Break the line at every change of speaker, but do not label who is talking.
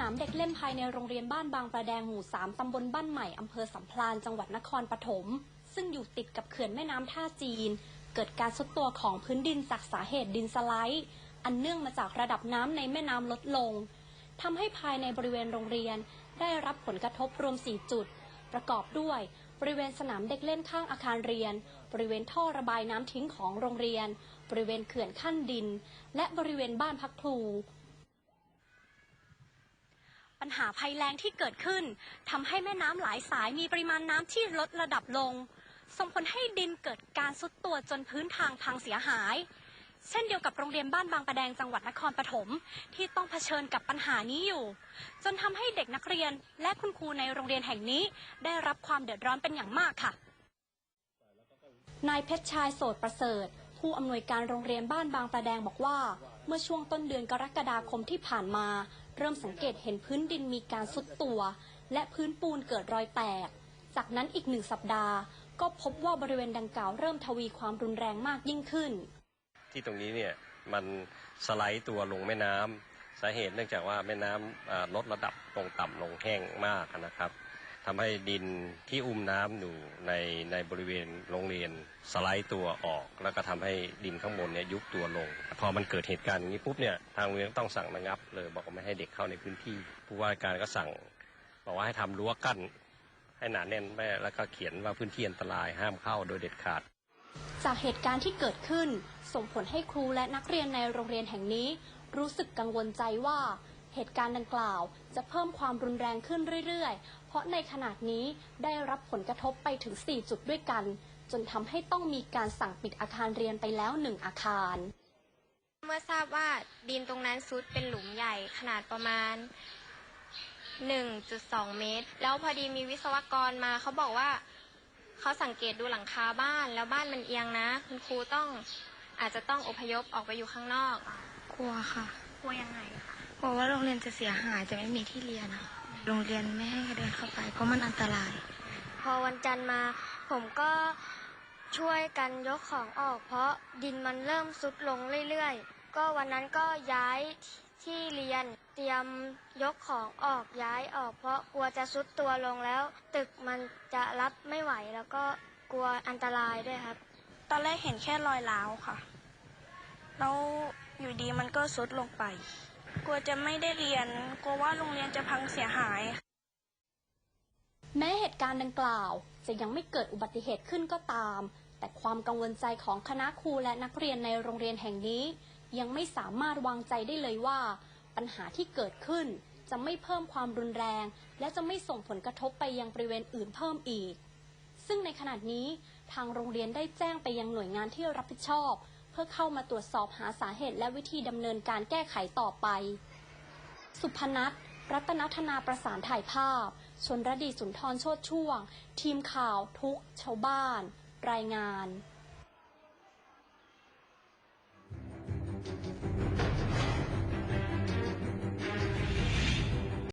นามเด็กเล่นภายในโรงเรียนบ้านบางประแดงหมู่ 3 ตำบลบ้านใหม่ อำเภอสัมพลาน จังหวัดนครปฐม ซึ่งอยู่ติดกับเขื่อนแม่น้ำท่าจีน เกิดการซุดตัวของพื้นดินจากสาเหตุดินสไลด์ อันเนื่องมาจากระดับน้ำในแม่น้ำลดลง ทำให้ภายในบริเวณโรงเรียนได้รับผลกระทบรวม 4 จุด ประกอบด้วย บริเวณสนามเด็กเล่นข้างอาคารเรียน บริเวณท่อระบายน้ำทิ้งของโรงเรียน บริเวณเขื่อนขั้นดิน และบริเวณบ้านพักครู หาภัยแล้งที่เกิดขึ้นทำให้แม่น้ำหลายสายมีปริมาณน้ำที่ลดระดับลง ส่งผลให้ดินเกิดการซุดตัวจนพื้นทางพังเสียหาย เช่นเดียวกับโรงเรียนบ้านบางประแดงจังหวัดนครปฐมที่ต้องเผชิญกับปัญหานี้อยู่ จนทำให้เด็กนักเรียนและคุณครูในโรงเรียนแห่งนี้ ได้รับความเดือดร้อนเป็นอย่างมากค่ะนายเพชรชายโสดประเสริฐ ผู้อำนวยการโรงเรียนบ้านบางประแดงบอกว่า เมื่อช่วงต้นเดือนกรกฎาคมที่ผ่านมา เริ่มสังเกตเห็นพื้นดินมีการซุดตัว และพื้นปูนเกิดรอยแตก จากนั้นอีกหนึ่งสัปดาห์ ก็พบว่าบริเวณดังกล่าวเริ่มทวีความรุนแรงมากยิ่งขึ้น
ที่ตรงนี้เนี่ยมันสไลด์ตัวลงแม่น้ำสาเหตุเนื่องจากว่าแม่น้ำอ่าลดระดับลงต่ำลงแห้งมากนะครับ ทำให้ดินที่อุ้มน้ำอยู่ในในบริเวณโรงเรียนสไลด์ตัวออก แล้วก็ทำให้ดินข้างบนเนี่ยยุบตัวลง พอมันเกิดเหตุการณ์อย่างนี้ปุ๊บเนี่ยทางโรงเรียนต้องสั่งระงับ เลยบอกว่าไม่ให้เด็กเข้าในพื้นที่ ผู้ว่าการก็สั่งบอกว่าให้ทำรั้วกั้นให้หนาแน่นแม่แล้วก็เขียนว่าพื้นที่อันตรายห้ามเข้าโดยเด็ดขาด
จากเหตุการณ์ที่เกิดขึ้น ส่งผลให้ครูและนักเรียนในโรงเรียนแห่งนี้ รู้สึกกังวลใจว่า เหตุการณ์ดังกล่าวจะเพิ่มความรุนแรงขึ้นเรื่อยๆ เพราะในขณะนี้ได้รับผลกระทบไปถึง 4 จุดด้วยกัน จนทำให้ต้องมีการสั่งปิดอาคารเรียนไปแล้วหนึ่งอาคาร
เมื่อทราบว่าดินตรงนั้นซุดเป็นหลุมใหญ่ขนาดประมาณ 1.2 เมตร แล้วพอดีมีวิศวกรมาเขาบอกว่าเขาสังเกตดูหลังคาบ้าน แล้วบ้านมันเอียงนะ คุณครูต้องอาจจะต้องอพยพออกไปอยู่ข้างนอก
กลัวค่ะ
กลัวยังไงคะ
กลัวว่าโรงเรียนจะเสียหายจะไม่มีที่เรียนค่ะโรงเรียนไม่ให้เดินเข้าไปเพราะมันอันตราย
พอวันจันทร์มา ผมก็ช่วยกันยกของออก เพราะดินมันเริ่มซุดลงเรื่อยๆ ก็วันนั้นก็ย้ายที่เรียนเตรียมยกของออกย้ายออก เพราะกลัวจะซุดตัวลงแล้ว ตึกมันจะรับไม่ไหวแล้วก็กลัวอันตรายด้วยครับ
ตอนแรกเห็นแค่รอยร้าวค่ะ แล้วอยู่ดีมันก็ซุดลงไป กลัวจะไม่ได้เรียน กลัวว่าโรงเรียนจะพังเสียหาย
แม้เหตุการณ์ดังกล่าว จะยังไม่เกิดอุบัติเหตุขึ้นก็ตาม แต่ความกังวลใจของคณะครูและนักเรียนในโรงเรียนแห่งนี้ ยังไม่สามารถวางใจได้เลยว่า ปัญหาที่เกิดขึ้นจะไม่เพิ่มความรุนแรง และจะไม่ส่งผลกระทบไปยังบริเวณอื่นเพิ่มอีก ซึ่งในขณะนี้ทางโรงเรียนได้แจ้งไปยังหน่วยงานที่รับผิดชอบ เพื่อเข้ามาตรวจสอบหาสาเหตุและวิธีดำเนินการแก้ไขต่อไป สุพนัทรัตนธนาประสานถ่ายภาพ ชนรดีสุนทรโชดช่วง ทีมข่าวทุกชาวบ้าน รายงาน